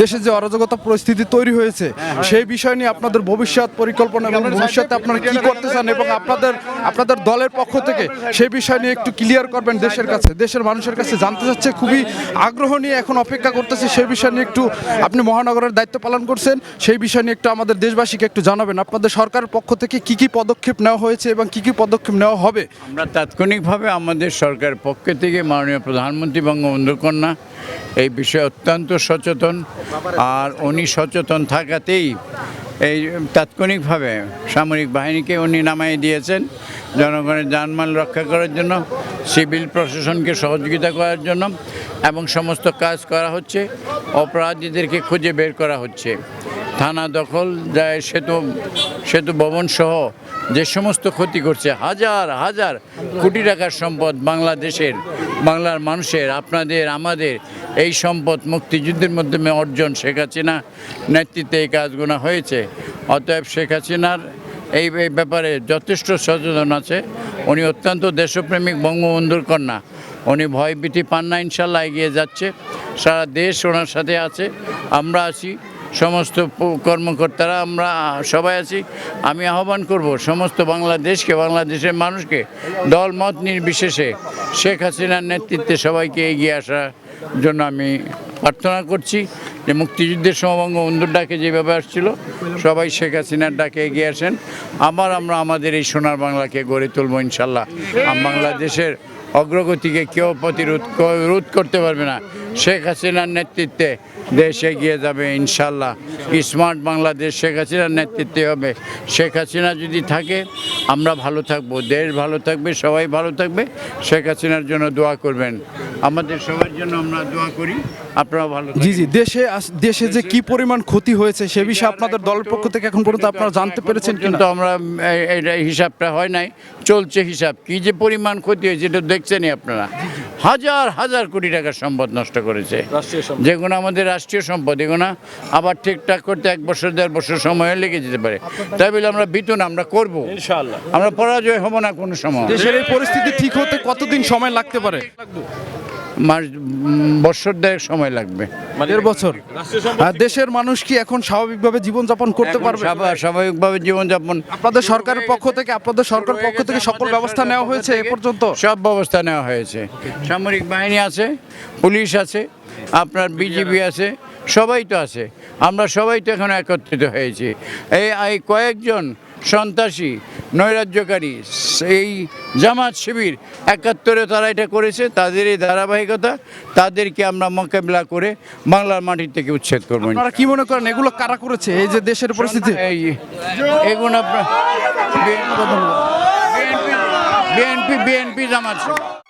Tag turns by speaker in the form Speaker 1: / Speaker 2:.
Speaker 1: দেশে যে অরাজকতা পরিস্থিতি তৈরি হয়েছে সেই বিষয় নিয়ে আপনাদের ভবিষ্যৎ পরিকল্পনা এবং ভবিষ্যতে আপনারা কি করতে চান এবং আপনাদের আপনাদের দলের পক্ষ থেকে সেই বিষয় নিয়ে একটু ক্লিয়ার করবেন দেশের কাছে। দেশের মানুষের কাছে জানতে চাচ্ছে খুবই আগ্রহ নিয়ে এখন অপেক্ষা করতেছে। সেই বিষয় নিয়ে একটু আপনি মহানগরের দায়িত্ব পালন করছেন সেই বিষয় নিয়ে একটু আমাদের দেশবাসীকে একটু জানাবেন। আপনাদের সরকারের পক্ষ থেকে কি কি পদক্ষেপ নেওয়া হয়েছে এবং কি কি পদক্ষেপ নেওয়া হবে?
Speaker 2: আমরা তাৎক্ষণিকভাবে আমাদের সরকারের পক্ষ থেকে মাননীয় প্রধানমন্ত্রী বঙ্গবন্ধু কন্যা এই বিষয়ে অত্যন্ত সচেতন। আর উনি সচেতন থাকাতেই এই তাৎক্ষণিকভাবে সামরিক বাহিনীকে উনি নামাই দিয়েছেন, জনগণের জানমাল রক্ষা করার জন্য, সিভিল প্রশাসনকে সহযোগিতা করার জন্য এবং সমস্ত কাজ করা হচ্ছে, অপরাধীদেরকে খুঁজে বের করা হচ্ছে। থানা দখল, যায় সেতু সেতু ভবন সহ যে সমস্ত ক্ষতি করছে, হাজার হাজার কোটি টাকার সম্পদ বাংলাদেশের, বাংলার মানুষের, আপনাদের, আমাদের এই সম্পদ মুক্তিযুদ্ধের মাধ্যমে অর্জন শেখ হাসিনা নেতৃত্বে এই কাজগুলো হয়েছে। অতএব শেখ হাসিনার এই ব্যাপারে যথেষ্ট সচেতন আছে। উনি অত্যন্ত দেশপ্রেমিক বঙ্গবন্ধুর কন্যা। উনি ভয় ভীতি পান না, ইনশাল্লাহ এগিয়ে যাচ্ছে। সারা দেশ ওনার সাথে আছে। আমরা আছি, সমস্ত কর্মকর্তারা, আমরা সবাই আছি। আমি আহ্বান করব সমস্ত বাংলাদেশকে, বাংলাদেশের মানুষকে দল মত নির্বিশেষে শেখ হাসিনার নেতৃত্বে সবাইকে এগিয়ে আসার জন্য আমি প্রার্থনা করছি যে মুক্তিযুদ্ধের সমবঙ্গ বন্ধুর ডাকে যেভাবে আসছিল, সবাই শেখ হাসিনার ডাকে এগিয়ে আসেন। আবার আমরা আমাদের এই সোনার বাংলাকে গড়ে তুলবো ইনশাল্লাহ। বাংলাদেশের অগ্রগতিকে কেউ প্রতিরোধ রোধ করতে পারবে না। শেখ হাসিনার নেতৃত্বে দেশ এগিয়ে যাবে ইনশাল্লাহ। স্মার্ট বাংলাদেশ শেখ হাসিনার নেতৃত্বে হবে? শেখ হাসিনা যদি থাকে আমরা ভালো থাকব। দেশ ভালো থাকবে সবাই ভালো থাকবে। শেখ হাসিনার জন্য দোয়া করবেন। আমাদের সবার জন্য আমরা দোয়া করি। আপনারা ভালো
Speaker 1: জি জি দেশে আস- দেশে যে কি পরিমাণ ক্ষতি হয়েছে সে বিষয়ে আপনাদের দলের পক্ষ থেকে এখন পর্যন্ত আপনারা জানতে পেরেছেন
Speaker 2: কিন্তু
Speaker 1: কিন্তু
Speaker 2: আমরা এই- হিসাবটা হয় নাই। চলছে হিসাব। কি যে পরিমাণ ক্ষতি হয়েছে এটা দেখছেনই আপনারা। হাজার হাজার কোটি টাকার সম্পদ নষ্ট করেছে। যেগুলো আমাদের রাষ্ট্রীয় সম্পদ এগুলো আবার ঠিকঠাক করতে এক বছর দেড় বছর সময় লেগে যেতে পারে। তাই বলে আমরা বিতন আমরা করব। আমরা পরাজয় হব না কোনো সময়।
Speaker 1: দেশের এই পরিস্থিতি ঠিক হতে কতদিন সময় লাগতে পারে?
Speaker 2: মাস বছর দেড় সময় লাগবে।
Speaker 1: দেড় বছর। আর দেশের মানুষ কি এখন স্বাভাবিকভাবে জীবনযাপন করতে পারবে?
Speaker 2: স্বাভা- স্বাভাবিকভাবে জীবনযাপন
Speaker 1: আপনাদের সরকারের পক্ষ থেকে আপনাদের সরকার পক্ষ থেকে সকল ব্যবস্থা নেওয়া হয়েছে এ পর্যন্ত?
Speaker 2: সব ব্যবস্থা নেওয়া হয়েছে। সামরিক বাহিনী আছে পুলিশ আছে আপনার বিজিবি আছে সবাই তো আছে। আমরা সবাই তো এখন একত্রিত হয়েছি। এই এই কয়েকজন সন্ত্রাসী নৈরাজ্যকারী। এই জামাত শিবির একাত্তরে তারা এটা করেছে তাদের এই ধারাবাহিকতা তাদেরকে আমরা মোকাবিলা করে বাংলার মাটির থেকে উচ্ছেদ করব।
Speaker 1: আপনারা কি মনে করেন এগুলো কারা করেছে? এই যে দেশের পরিস্থিতি?
Speaker 2: এগুলো আপনার বিএনপি বিএনপি জামাত শিবির।